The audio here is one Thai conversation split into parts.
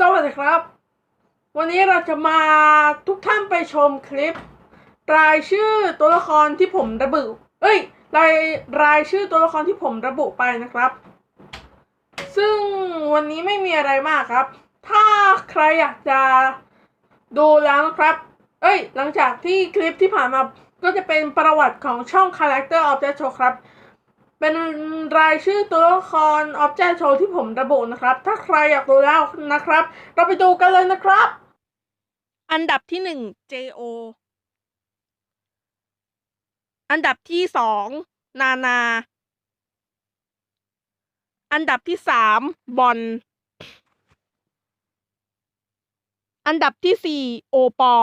สวัสดีครับ วันนี้เราจะมาทุกท่านไปชมคลิป รายชื่อตัวละครที่ผมระบุ เอ้ยรายรายชื่อตัวละครที่ผมระบุไปนะครับ ซึ่งวันนี้ไม่มีอะไรมากครับ ถ้าใครอยากจะดูแล้วนะครับ เอ้ย หลังจากที่คลิปที่ผ่านมาก็จะเป็นประวัติของช่อง Character of the Show ครับ เป็นรายชื่อตัวละคร Object Show ที่ผมระบุนะครับ ถ้าใครอยากดูแล้วนะครับ เราไปดูกันเลยนะครับ อันดับที่หนึ่ง JO อันดับที่สองนานา อันดับที่สามบอล อันดับที่สี่โอปอ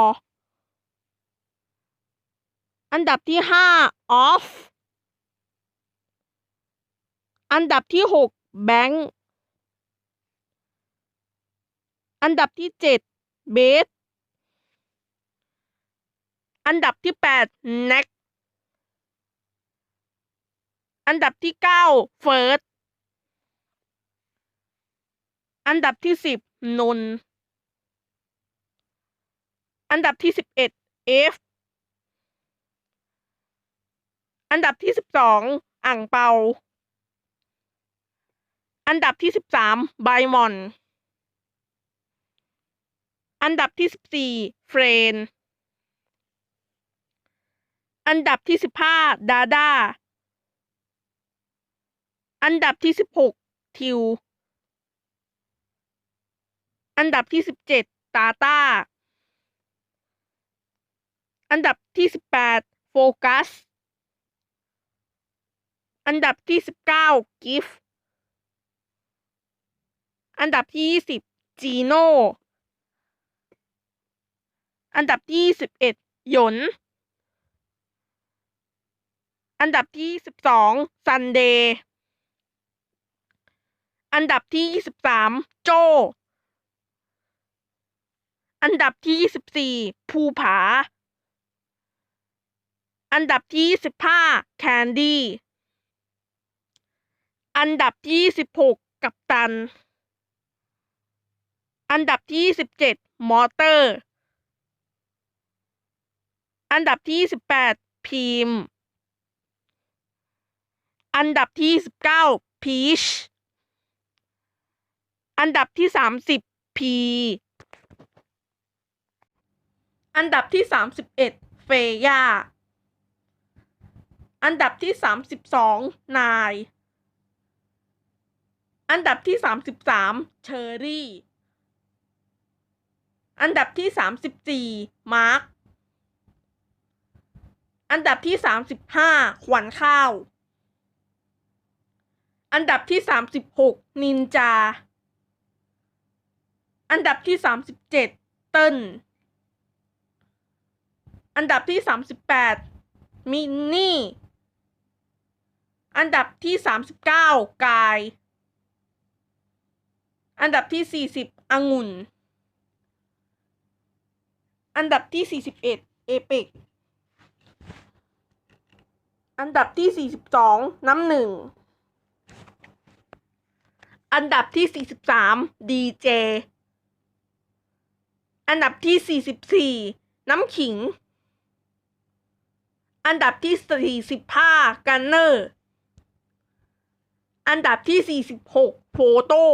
อันดับที่ห้าออฟ อันดับที่หกแบงค์ อันดับที่เจ็ดเบส อันดับที่แปดแน็ก อันดับที่เก้าเฟิร์ส อันดับที่สิบนน อันดับที่สิบเอ็ดเอฟ อันดับที่สิบสองอ่างเปา อันดับที่สิบสามไบมอน อันดับที่สิบสี่เฟรน อันดับที่สิบห้าดาดาอันดับที่สิบหกทิว อันดับที่สิบเจ็ดตาตาอันดับที่สิบแปดโฟกัส อันดับที่สิบเก้ากิฟ อันดับที่ยี่สิบจีโน่อันดับที่สิบเอ็ดหยน อันดับที่สิบสองซันเดย์อันดับที่ยี่สิบสามโจ อันดับที่ยี่สิบสี่ภูผา อันดับที่ยี่สิบห้าแคนดี้ อันดับที่ยี่สิบหกกัปตัน อันดับที่สิบเจ็ดมอเตอร์ อันดับที่สิบแปดพีมอันดับที่ยี่สิบเก้าพีช อันดับที่สามสิบพีอันดับที่สามสิบเอ็ดเฟย่า อันดับที่สามสิบสองนาย อันดับที่สามสิบสามเชอรี่ อันดับที่สามสิบสี่มาร์ค อันดับที่สามสิบห้าขวัญข้าว อันดับที่สามสิบหกนินจา อันดับที่สามสิบเจ็ดเติ้ลอันดับที่สามสิบแปดมินนี่ อันดับที่สามสิบเก้ากาย อันดับที่สี่สิบองุ่น อันดับที่สี่สิบเอ็ดเอเปกอันดับที่สี่สิบสองน้ำหนึ่ง อันดับที่สี่สิบสามดีเจ อันดับที่สี่สิบสี่น้ำขิง อันดับที่สี่สิบห้ากันเนอร์ อันดับที่สี่สิบหกโฟโต้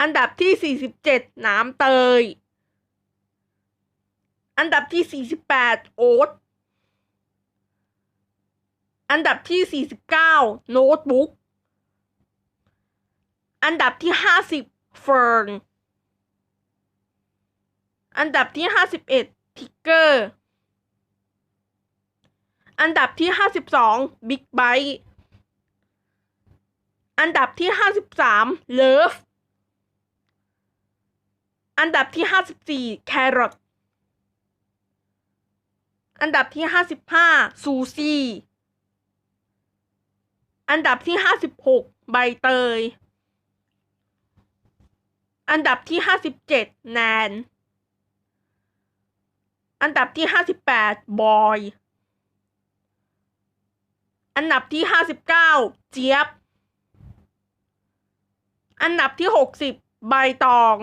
อันดับที่สี่สิบเจ็ดน้ำเตย อันดับที่สี่สิบแปดโอ๊ต อันดับที่สี่สิบเก้าโน้ตบุ๊ก อันดับที่ห้าสิบเฟิร์น อันดับที่ห้าสิบเอ็ดทิกเกอร์ อันดับที่ห้าสิบสองบิ๊กไบอันดับที่ห้าสิบสามเลิฟ อันดับที่ห้าสิบสี่แครอท อันดับที่ห้าสิบห้าซูซี่ อันดับที่ห้าสิบหกใบเตย อันดับที่ห้าสิบเจ็ดแนน อันดับที่ห้าสิบแปดบอย อันดับที่ห้าสิบเก้าเจี๊ยบ อันดับที่หกสิบใบตอง